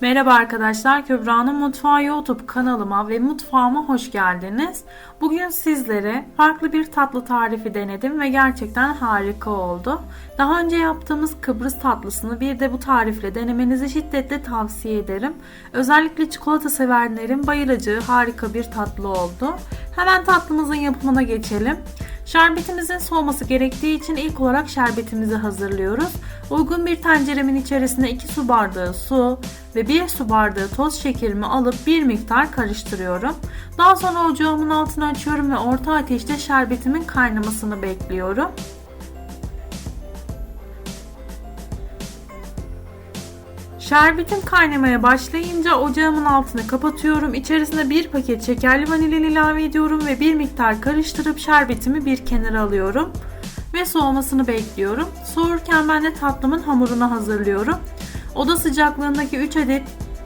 Merhaba arkadaşlar, Kübra'nın Mutfağı YouTube kanalıma ve mutfağıma hoş geldiniz. Bugün sizlere farklı bir tatlı tarifi denedim ve gerçekten harika oldu. Daha önce yaptığımız Kıbrıs tatlısını bir de bu tarifle denemenizi şiddetle tavsiye ederim. Özellikle çikolata sevenlerin bayılacağı harika bir tatlı oldu. Hemen tatlımızın yapımına geçelim. Şerbetimizin soğuması gerektiği için ilk olarak şerbetimizi hazırlıyoruz. Uygun bir tenceremin içerisine 2 su bardağı su ve 1 su bardağı toz şekerimi alıp bir miktar karıştırıyorum. Daha sonra ocağımın altını açıyorum ve orta ateşte şerbetimin kaynamasını bekliyorum. Şerbetim kaynamaya başlayınca ocağımın altını kapatıyorum. İçerisine bir paket şekerli vanilin ilave ediyorum ve bir miktar karıştırıp şerbetimi bir kenara alıyorum. Ve soğumasını bekliyorum. Soğurken ben de tatlımın hamurunu hazırlıyorum. Oda sıcaklığındaki 3 adet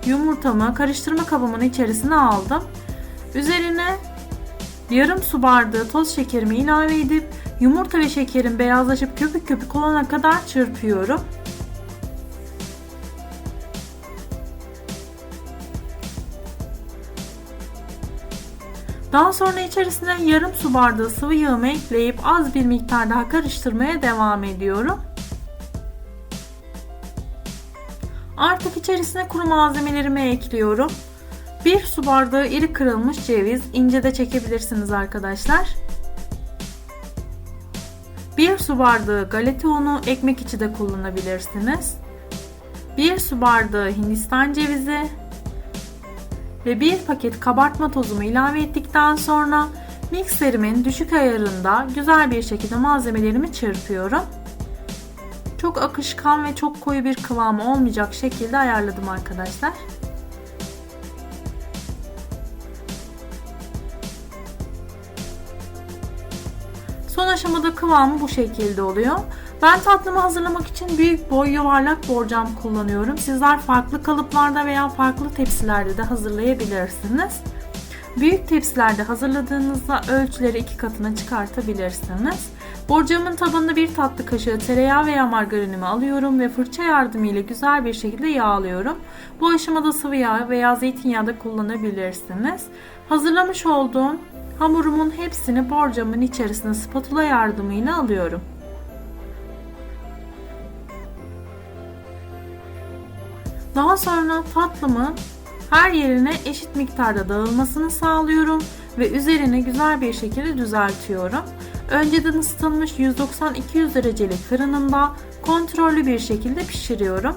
yumurtamı karıştırma kabımın içerisine aldım. Üzerine yarım su bardağı toz şekerimi ilave edip yumurta ve şekerin beyazlaşıp köpük köpük olana kadar çırpıyorum. Daha sonra içerisine yarım su bardağı sıvı yağımı ekleyip az bir miktar daha karıştırmaya devam ediyorum. Artık içerisine kuru malzemelerimi ekliyorum. 1 su bardağı iri kırılmış ceviz, ince de çekebilirsiniz arkadaşlar. 1 su bardağı galeta unu, ekmek içi de kullanabilirsiniz. 1 su bardağı hindistan cevizi, ve bir paket kabartma tozumu ilave ettikten sonra mikserimin düşük ayarında güzel bir şekilde malzemelerimi çırpıyorum. Çok akışkan ve çok koyu bir kıvamı olmayacak şekilde ayarladım arkadaşlar. Son aşamada kıvamı bu şekilde oluyor. Ben tatlımı hazırlamak için büyük boy yuvarlak borcam kullanıyorum. Sizler farklı kalıplarda veya farklı tepsilerde de hazırlayabilirsiniz. Büyük tepsilerde hazırladığınızda ölçüleri iki katına çıkartabilirsiniz. Borcamın tabanında bir tatlı kaşığı tereyağı veya margarinimi alıyorum ve fırça yardımıyla güzel bir şekilde yağlıyorum. Bu aşamada sıvı yağ veya zeytinyağı da kullanabilirsiniz. Hazırlamış olduğum hamurumun hepsini borcamın içerisine spatula yardımıyla alıyorum. Daha sonra tatlımı her yerine eşit miktarda dağılmasını sağlıyorum ve üzerine güzel bir şekilde düzeltiyorum. Önceden ısıtılmış 190-200 derecelik fırınımda kontrollü bir şekilde pişiriyorum.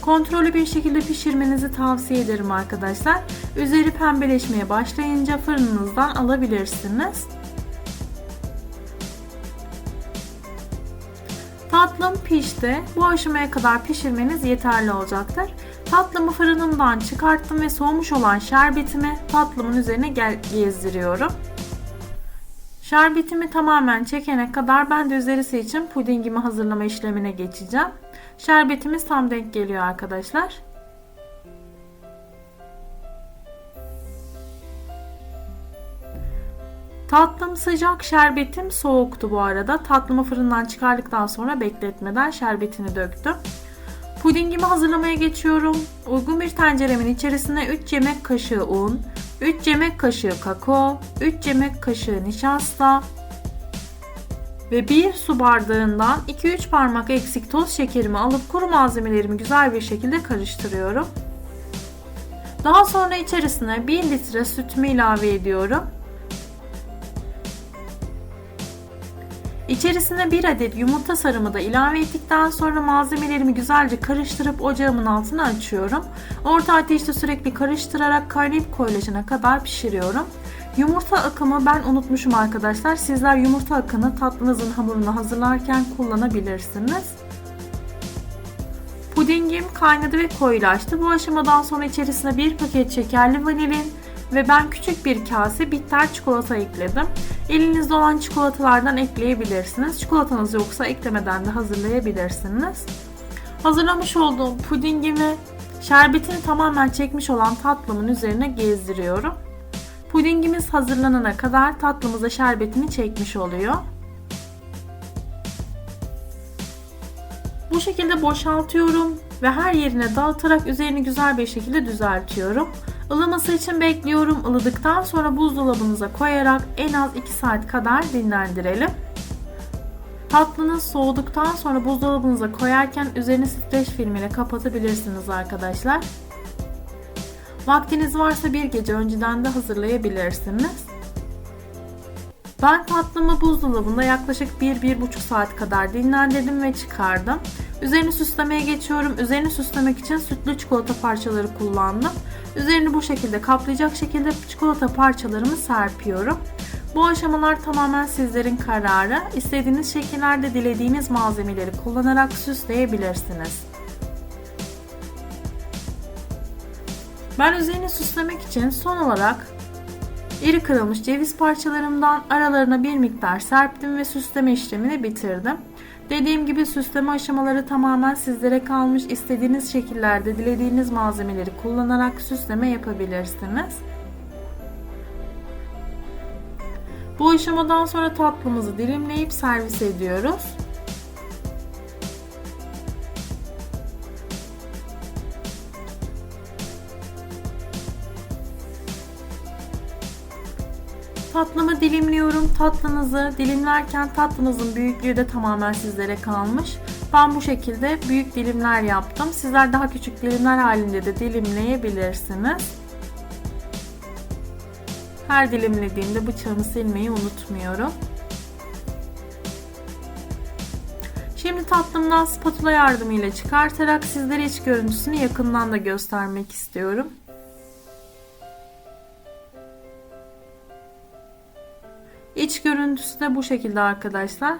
Kontrollü bir şekilde pişirmenizi tavsiye ederim arkadaşlar. Üzeri pembeleşmeye başlayınca fırınınızdan alabilirsiniz. Tatlım pişti. Bu aşamaya kadar pişirmeniz yeterli olacaktır. Tatlımı fırınımdan çıkarttım ve soğumuş olan şerbetimi tatlımın üzerine gezdiriyorum. Şerbetimi tamamen çekene kadar ben de üzerisi için pudingimi hazırlama işlemine geçeceğim. Şerbetimiz tam denk geliyor arkadaşlar. Tatlım sıcak, şerbetim soğuktu bu arada. Tatlımı fırından çıkardıktan sonra bekletmeden şerbetini döktüm. Pudingimi hazırlamaya geçiyorum. Uygun bir tenceremin içerisine 3 yemek kaşığı un, 3 yemek kaşığı kakao, 3 yemek kaşığı nişasta ve 1 su bardağından 2-3 parmak eksik toz şekerimi alıp kuru malzemelerimi güzel bir şekilde karıştırıyorum. Daha sonra içerisine 1 litre sütümü ilave ediyorum. İçerisine bir adet yumurta sarımı da ilave ettikten sonra malzemelerimi güzelce karıştırıp ocağımın altını açıyorum. Orta ateşte sürekli karıştırarak kaynayıp koyulaşana kadar pişiriyorum. Yumurta akımı ben unutmuşum arkadaşlar. Sizler yumurta akını tatlınızın hamurunu hazırlarken kullanabilirsiniz. Pudingim kaynadı ve koyulaştı. Bu aşamadan sonra içerisine bir paket şekerli vanilin ve ben küçük bir kase bitter çikolata ekledim. Elinizde olan çikolatalardan ekleyebilirsiniz. Çikolatanız yoksa eklemeden de hazırlayabilirsiniz. Hazırlamış olduğum pudingimi şerbetini tamamen çekmiş olan tatlımın üzerine gezdiriyorum. Pudingimiz hazırlanana kadar tatlımıza şerbetini çekmiş oluyor. Bu şekilde boşaltıyorum ve her yerine dağıtarak üzerini güzel bir şekilde düzeltiyorum. Ilıması için bekliyorum. Ilıdıktan sonra buzdolabınıza koyarak en az 2 saat kadar dinlendirelim. Tatlınız soğuduktan sonra buzdolabınıza koyarken üzerini streç filmiyle kapatabilirsiniz arkadaşlar. Vaktiniz varsa bir gece önceden de hazırlayabilirsiniz. Ben tatlımı buzdolabında yaklaşık 1-1,5 saat kadar dinlendirdim ve çıkardım. Üzerini süslemeye geçiyorum. Üzerini süslemek için sütlü çikolata parçaları kullandım. Üzerini bu şekilde kaplayacak şekilde çikolata parçalarımı serpiyorum. Bu aşamalar tamamen sizlerin kararı. İstediğiniz şekillerde dilediğiniz malzemeleri kullanarak süsleyebilirsiniz. Ben üzerini süslemek için son olarak iri kırılmış ceviz parçalarımdan aralarına bir miktar serptim ve süsleme işlemini bitirdim. Dediğim gibi süsleme aşamaları tamamen sizlere kalmış. İstediğiniz şekillerde dilediğiniz malzemeleri kullanarak süsleme yapabilirsiniz. Bu aşamadan sonra tatlımızı dilimleyip servis ediyoruz. Tatlımı dilimliyorum. Tatlınızı dilimlerken tatlınızın büyüklüğü de tamamen sizlere kalmış. Ben bu şekilde büyük dilimler yaptım. Sizler daha küçük dilimler halinde de dilimleyebilirsiniz. Her dilimlediğimde bıçağımı silmeyi unutmuyorum. Şimdi tatlımdan spatula yardımıyla çıkartarak sizlere iç görüntüsünü yakından da göstermek istiyorum. İç görüntüsü de bu şekilde arkadaşlar.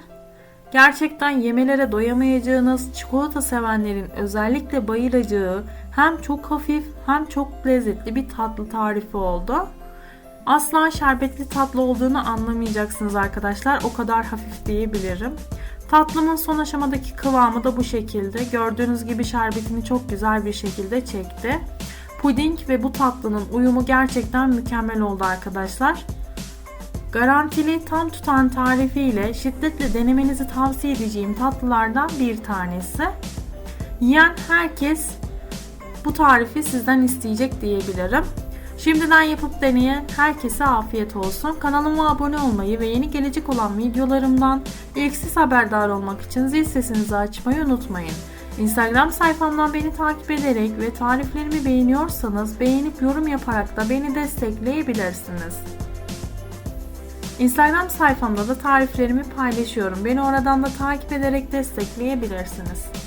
Gerçekten yemelere doyamayacağınız, çikolata sevenlerin özellikle bayılacağı hem çok hafif hem çok lezzetli bir tatlı tarifi oldu. Asla şerbetli tatlı olduğunu anlamayacaksınız arkadaşlar. O kadar hafif diyebilirim. Tatlımın son aşamadaki kıvamı da bu şekilde. Gördüğünüz gibi şerbetini çok güzel bir şekilde çekti. Puding ve bu tatlının uyumu gerçekten mükemmel oldu arkadaşlar. Garantili tam tutan tarifiyle şiddetle denemenizi tavsiye edeceğim tatlılardan bir tanesi. Yiyen herkes bu tarifi sizden isteyecek diyebilirim. Şimdiden yapıp deneyen herkese afiyet olsun. Kanalıma abone olmayı ve yeni gelecek olan videolarımdan ilk siz haberdar olmak için zil sesinizi açmayı unutmayın. Instagram sayfamdan beni takip ederek ve tariflerimi beğeniyorsanız beğenip yorum yaparak da beni destekleyebilirsiniz. Instagram sayfamda da tariflerimi paylaşıyorum. Beni oradan da takip ederek destekleyebilirsiniz.